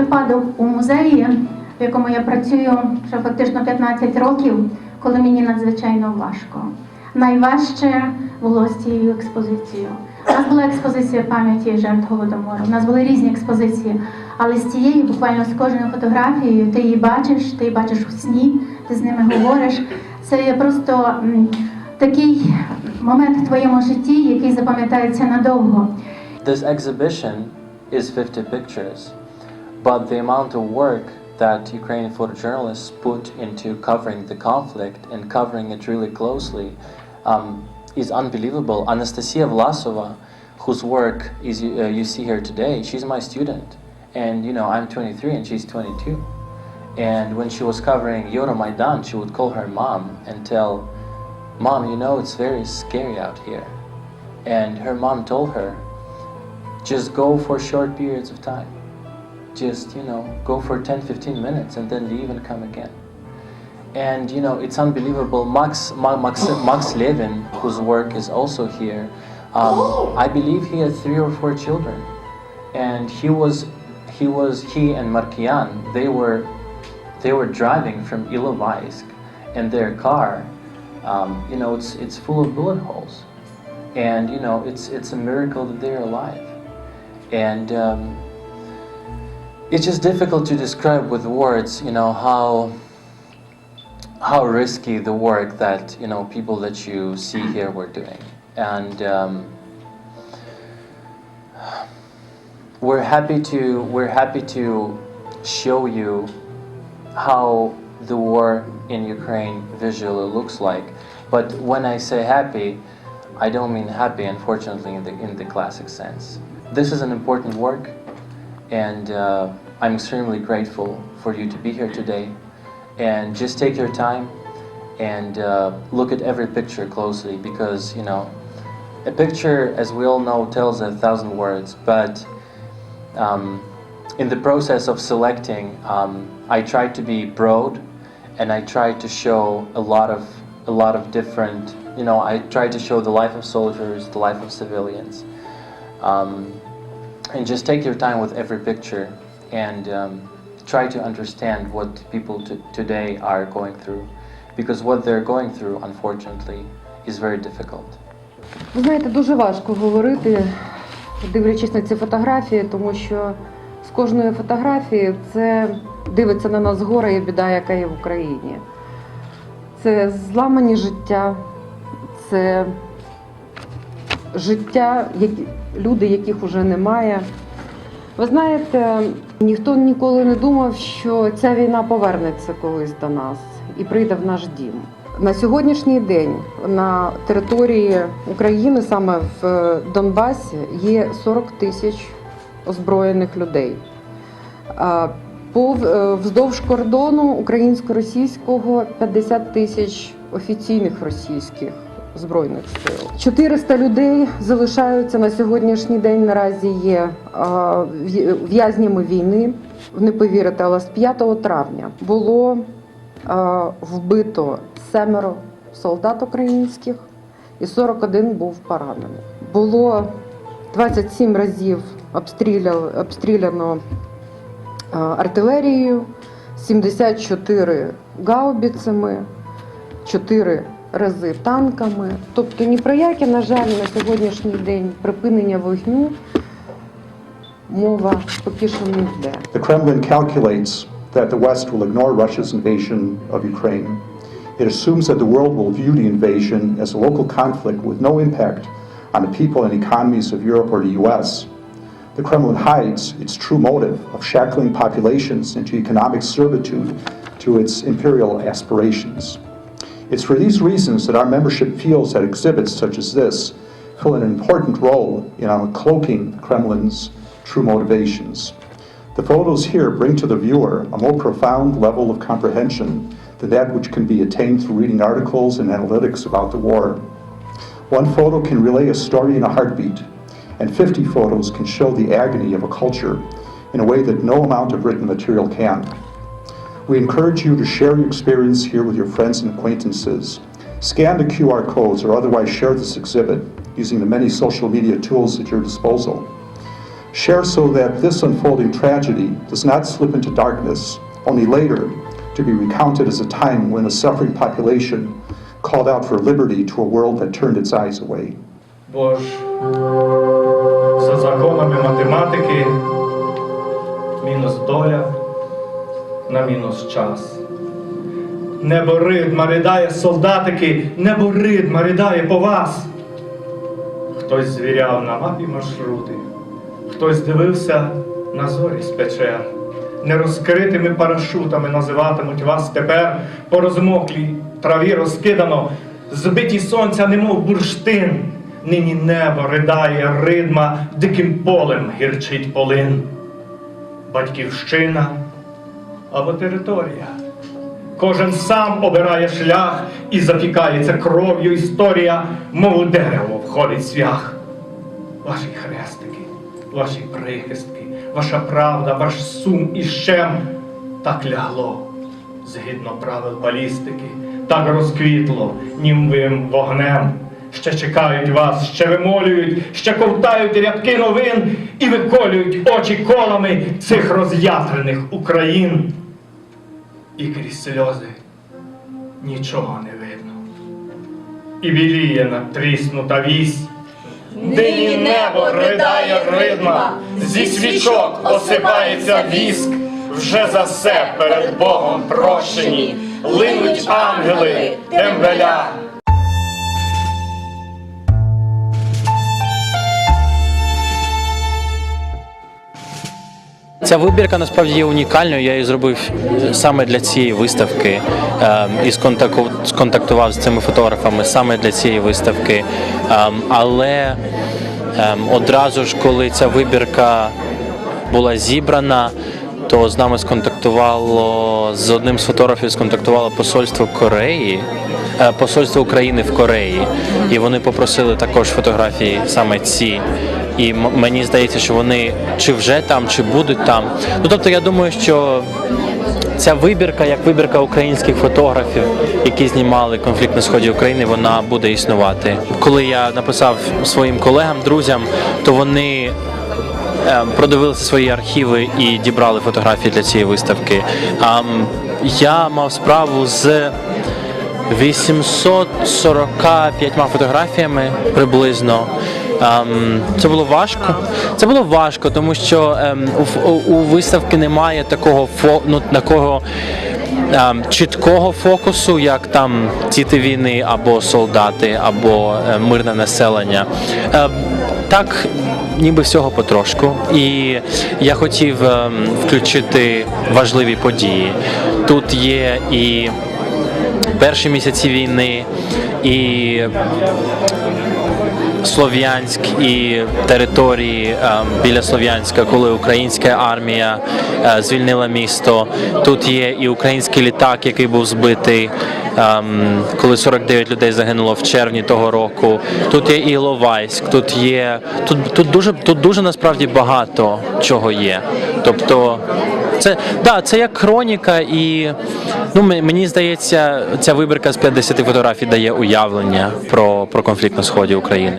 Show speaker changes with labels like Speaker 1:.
Speaker 1: випадок у музеї, в якому я працюю вже фактично 15 років, коли мені надзвичайно важко. Найважче було з цією експозицією. У нас була експозиція пам'яті жертв голодомору. У нас були різні експозиції, але з цією, буквально з кожною фотографією, ти її бачиш, ти її бачиш у сні, ти з ними говориш. Це є просто такий момент в твоєму житті, який запам'ятається надовго.
Speaker 2: This exhibition is 50 pictures, but the amount of work that Ukrainian photojournalists put into covering the conflict and covering it really closely um, is unbelievable. Anastasia Vlasova, whose work is uh, you see here today, she's my student, and you know I'm 23 and she's 22. And when she was covering Euromaidan, she would call her mom and tell, "Mom, you know it's very scary out here." And her mom told her, just go for short periods of time. Just, you know, go for 10, 15 minutes and then leave and come again. And, you know, it's unbelievable. Max, Max, Max Levin, whose work is also here, um, I believe he had three or four children. And he was, he was, he and Markian, they were, they were driving from Ilovaisk and their car, um, you know, it's, it's full of bullet holes. And, you know, it's, it's a miracle that they're alive and um, it's just difficult to describe with words you know how how risky the work that you know people that you see here were doing. And um, we're happy to we're happy to show you how the war in Ukraine visually looks like. But when I say happy I don't mean happy unfortunately in the in the classic sense. This is an important work, and uh, I'm extremely grateful for you to be here today. And just take your time and uh, look at every picture closely because, you know, a picture, as we all know, tells a thousand words, but um, in the process of selecting, um, I tried to be broad and I tried to show a lot of a lot of different, you know, I tried to show the life of soldiers, the life of civilians. Um, and just take your time with every picture and um, try to understand what people today are going through because what they're going through unfortunately is very difficult
Speaker 3: Ви знаєте, дуже важко говорити, дивлячись на ці фотографії, тому що з кожної фотографії це дивиться на нас горе і біда, яка є в Україні. Це зламані життя, це життя, які, люди, яких вже немає. Ви знаєте, ніхто ніколи не думав, що ця війна повернеться колись до нас і прийде в наш дім. На сьогоднішній день на території України, саме в Донбасі, є 40 тисяч озброєних людей. Е, вздовж кордону українсько-російського 50 тисяч офіційних російських збройних сил. 400 людей залишаються на сьогоднішній день. Наразі є в'язнями війни. Не повірите, але з 5 травня було вбито семеро солдат українських і 41 був поранений. Було 27 разів обстріляно, артилерією, 74 гаубіцями, 4 рази танками. Тобто ні про яке, на жаль, на сьогоднішній день припинення вогню мова поки що не йде.
Speaker 4: The Kremlin calculates that the West will ignore Russia's invasion of Ukraine. It assumes that the world will view the invasion as a local conflict with no impact on the people and economies of Europe or the US. The Kremlin hides its true motive of shackling populations into economic servitude to its imperial aspirations. It's for these reasons that our membership feels that exhibits such as this fill an important role in uncloaking the Kremlin's true motivations. The photos here bring to the viewer a more profound level of comprehension than that which can be attained through reading articles and analytics about the war. One photo can relay a story in a heartbeat, and 50 photos can show the agony of a culture in a way that no amount of written material can. We encourage you to share your experience here with your friends and acquaintances. Scan the QR codes or otherwise share this exhibit using the many social media tools at your disposal. Share so that this unfolding tragedy does not slip into darkness, only later to be recounted as a time when a suffering population called out for liberty to a world that turned its eyes away.
Speaker 5: Бо ж за законами математики мінус доля На мінус час. Небо ритма ридає солдатики, небо ритма ридає по вас. Хтось звіряв на мапі маршрути, хтось дивився на зорі з печер. Нерозкритими парашутами називатимуть вас тепер по розмоклій траві розкидано, збиті сонця, немов бурштин. Нині небо ридає ридма, диким полем гірчить полин. Батьківщина або територія. Кожен сам обирає шлях і запікається кров'ю історія, мов у дерево входить свях. Ваші хрестики, ваші прихистки, ваша правда, ваш сум і щем так лягло згідно правил балістики, так розквітло німвим вогнем. Ще чекають вас, ще вимолюють, ще ковтають рядки новин і виколюють очі колами цих роз'ятрених Україн. І крізь сльози. Нічого не видно. І біліє натріснута вісь. Дині небо ридає ридма, зі свічок осипається віск, вже за все перед Богом прощені, линуть ангели тембеля.
Speaker 2: Ця вибірка насправді є унікальною. Я її зробив саме для цієї виставки ем, і сконтактував з цими фотографами саме для цієї виставки. Ем, Але ем, одразу ж, коли ця вибірка була зібрана, то з нами сконтактувало з одним з фотографів сконтактувало посольство Кореї, е, посольство України в Кореї, і вони попросили також фотографії саме ці. І мені здається, що вони чи вже там, чи будуть там. Ну тобто, я думаю, що ця вибірка, як вибірка українських фотографів, які знімали конфлікт на сході України, вона буде існувати. Коли я написав своїм колегам, друзям, то вони е, продивилися свої архіви і дібрали фотографії для цієї виставки. Я мав справу з 845 фотографіями приблизно. Ем, Це було важко. Це було важко, тому що ем, у, виставки немає такого ну, такого ем, чіткого фокусу, як там діти війни або солдати, або е, мирне населення. Ем, Так, ніби всього потрошку. І я хотів ем, включити важливі події. Тут є і перші місяці війни, і Слов'янськ і території ем, біля Слов'янська, коли українська армія е, звільнила місто. Тут є і український літак, який був збитий, ем, коли 49 людей загинуло в червні того року. Тут є і Іловайськ, тут є тут, тут дуже тут дуже насправді багато чого є. Тобто. Це да, це як хроніка, і ну мені здається, ця вибірка з 50 фотографій дає уявлення про, про конфлікт на сході України.